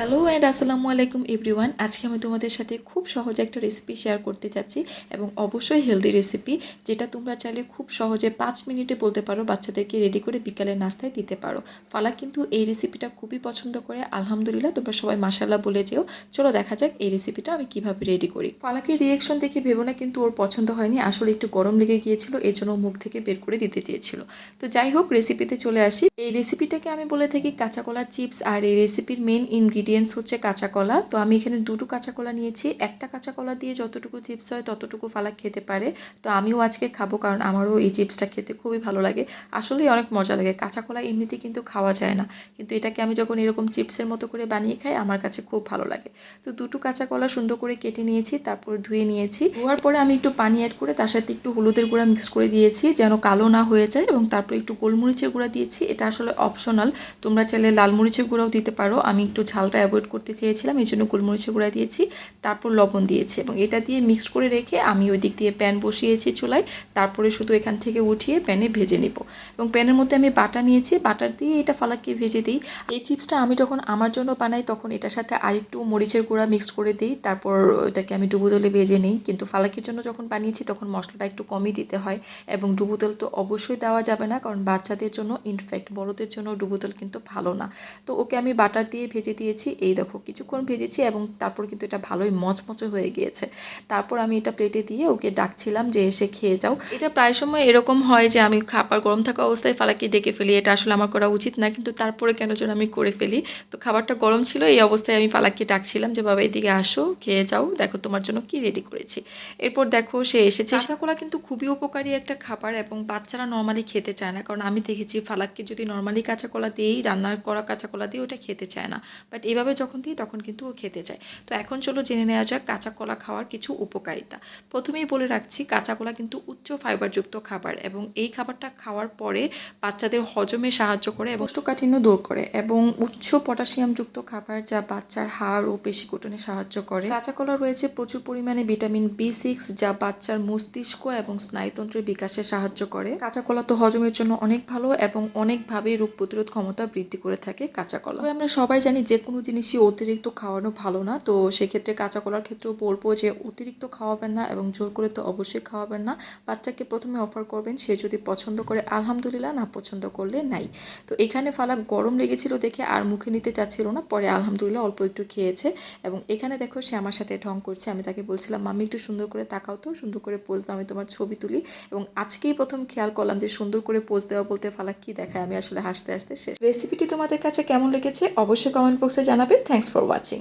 Hello and আসসালামু আলাইকুম everyone আজকে আমি তোমাদের সাথে খুব সহজে একটা রেসিপি শেয়ার করতে চাচ্ছি এবং অবশ্যই হেলদি রেসিপি যেটা তোমরা চাইলে খুব সহজে পাঁচ মিনিটে বলতে পারো, বাচ্চাদেরকে রেডি করে বিকালের নাস্তায় দিতে পারো। ফালা কিন্তু এই রেসিপিটা খুবই পছন্দ করে। আলহামদুলিল্লাহ, তোমরা সবাই মাসাল্লাহ বলে যেও। চলো দেখা যাক এই রেসিপিটা আমি কীভাবে রেডি করি। ফালাকে রিয়েকশন দেখে ভেবো না কিন্তু ওর পছন্দ হয়নি। আসলে একটু গরম লেগে গিয়েছিল এই জন্য মুখ থেকে বের করে দিতে চেয়েছিল। তো যাই হোক রেসিপিতে চলে আসি। এই রেসিপিটাকে আমি বলে থাকি কাঁচা কলার চিপস আর এই রেসিপির মেন ইনগ্রিডিয়েন্টস হচ্ছে কাঁচা কলা। তো আমি এখানে দুটো কাঁচা কলা নিয়েছি। একটা কাঁচা কলা দিয়ে যতটুকু চিপস হয় ততটুকু ফালাক খেতে পারে। তো আমিও আজকে খাব কারণ আমারও এই চিপসটা খেতে খুবই ভালো লাগে। আসলেই অনেক মজা লাগে। কাঁচা কলা এমনিতে কিন্তু খাওয়া যায় না। কিন্তু এটাকে আমি যখন এরকম চিপসের মতো করে বানিয়ে খাই, আমার কাছে খুব ভালো লাগে। তো দুটো কাঁচা কলা সুন্দর করে কেটে নিয়েছি, তারপর ধুয়ে নিয়েছি। ধোয়ার পরে আমি একটু পানি অ্যাড করে তার সাথে একটু হলুদের গুঁড়া মিক্স করে দিয়েছি যেন কালো না হয়ে যায় এবং তারপর একটু গোলমরিচের গুঁড়া দিয়েছি। এটা আসলে অপশনাল তোমরা চাইলে লাল মরিচের গুঁড়াও দিতে পারো। আমি একটু ঝালটা অ্যাভয়েড করতে চেয়েছিলাম, এই জন্য গোলমরিচের গুঁড়া দিয়েছি, তারপর লবণ দিয়েছি এবং এটা দিয়ে মিক্স করে রেখে আমি ওই দিক দিয়ে প্যান বসিয়েছি চুলায়, তারপরে শুধু এখান থেকে উঠিয়ে প্যানে ভেজে নেব এবং প্যানের মধ্যে আমি বাটা নিয়েছি, বাটার দিয়ে এটা ফালাককে ভেজে দিই। এই চিপসটা আমি যখন আমার জন্য বানাই তখন এটার সাথে আরেকটু মরিচের গুঁড়া মিক্স করে দিই, তারপর এটাকে আমি ডুবো দলে ভেজে নিই, কিন্তু ফালাকের জন্য যখন বানিয়েছি তখন মশলাটা একটু কমই দিতে হয় এবং ডুবো তেল তো অবশ্যই দেওয়া যাবে না, কারণ বাচ্চাদের জন্য ইনফ্যাক্ট বড়দের জন্য ডুবো তেল কিন্তু ভালো না। তো ওকে আমি বাটার দিয়ে ভেজে দিয়েছি এই দেখো কিছুক্ষণ ভেজেছি এবং তারপর কিন্তু এটা ভালোই মচমচে হয়ে গিয়েছে। তারপর আমি এটা প্লেটে দিয়ে ওকে ডাকছিলাম যে, এসে খেয়ে যাও। এটা প্রায় সময় এরকম হয় যে, আমি খাবার গরম থাকা অবস্থায় ফালাকি ডেকে ফেলি। এটা আসলে আমার করা উচিত না, কিন্তু তারপরে কেন যেন আমি করে ফেলি। তো খাবারটা গরম ছিল, এই অবস্থায় আমি ফালাককে ডাকছিলাম যে, বাবা, এদিকে আসো, খেয়ে যাও। দেখো তোমার জন্য কি রেডি করেছি। এরপর দেখো সে এসেছে। কাঁচা কলা কিন্তু খুবই উপকারী একটা খাবার এবং বাচ্চারা নর্মালি খেতে চায় না। কারণ আমি দেখেছি ফালাককে যদি নর্মালি কাঁচা কলা দিয়েই, রান্নার করা কাঁচা কলা দিয়ে ওটা খেতে চায় না। বাট এভাবে যখন দিই, তখন কিন্তু ও খেতে চায়। তো এখন চলো জেনে নেওয়া যাক কাঁচা কলা খাওয়ার কিছু উপকারিতা। প্রথমেই বলে রাখছি কাঁচা কলা কিন্তু উচ্চ ফাইবারযুক্ত খাবার এবং এই খাবারটা খাওয়ার পরে বাচ্চাদের হজমে সাহায্য করে এবং কোষ্ঠকাঠিন্য দূর করে এবং উচ্চ পটাশিয়ামযুক্ত খাবার যা বাচ্চার হাড় ও পেশি গঠনে সাহায্য করে। কাঁচা কলা রয়েছে প্রচুর পরিমাণে ভিটামিন বি সিক্স যা বাচ্চার মস্তিষ্ক এবং স্নায়ুতন্ত্রের বিকাশে সাহায্য করে। কাঁচা কলা তো হজমের জন্য অনেক ভালো এবং অনেকভাবে রোগ প্রতিরোধ ক্ষমতা বৃদ্ধি করে থাকে কাঁচা কলা আমরা সবাই জানি যে কোনো জিনিসই অতিরিক্ত খাওয়ানো ভালো না। তো সেক্ষেত্রে কাঁচা কলার ক্ষেত্রেও বলব যে অতিরিক্ত খাওয়াবেন না এবং জোর করে তো অবশ্যই খাওয়াবেন না। বাচ্চাকে প্রথমে অফার করবেন, সে যদি পছন্দ করে, আলহামদুলিল্লাহ, না পছন্দ করলে নাই। তো এখানে ফালাক গরম লেগেছিল দেখে আর মুখে নিতে চাচ্ছিল না, পরে আলহামদুলিল্লাহ অল্প একটু খেয়েছে। এবং এখানে দেখো সে আমার সাথে ঢং করছে, আমি তাকে বলছিলাম মামি একটু সুন্দর করে তাকাও তো, সুন্দর করে পোজ দাও, আমি তোমার ছবি তুলি। এবং আজকেই প্রথম খেয়াল করলাম যে সুন্দর করে পোজ দেওয়া বলতে ফালাক কি দেখায়, আমি আসলে হাসতে হাসতে শেষ। রেসিপিটি তোমাদের কাছে কেমন লেগেছে, অবশ্যই কমেন্ট বক্সে জানাবে থ্যাংকস ফর ওয়াচিং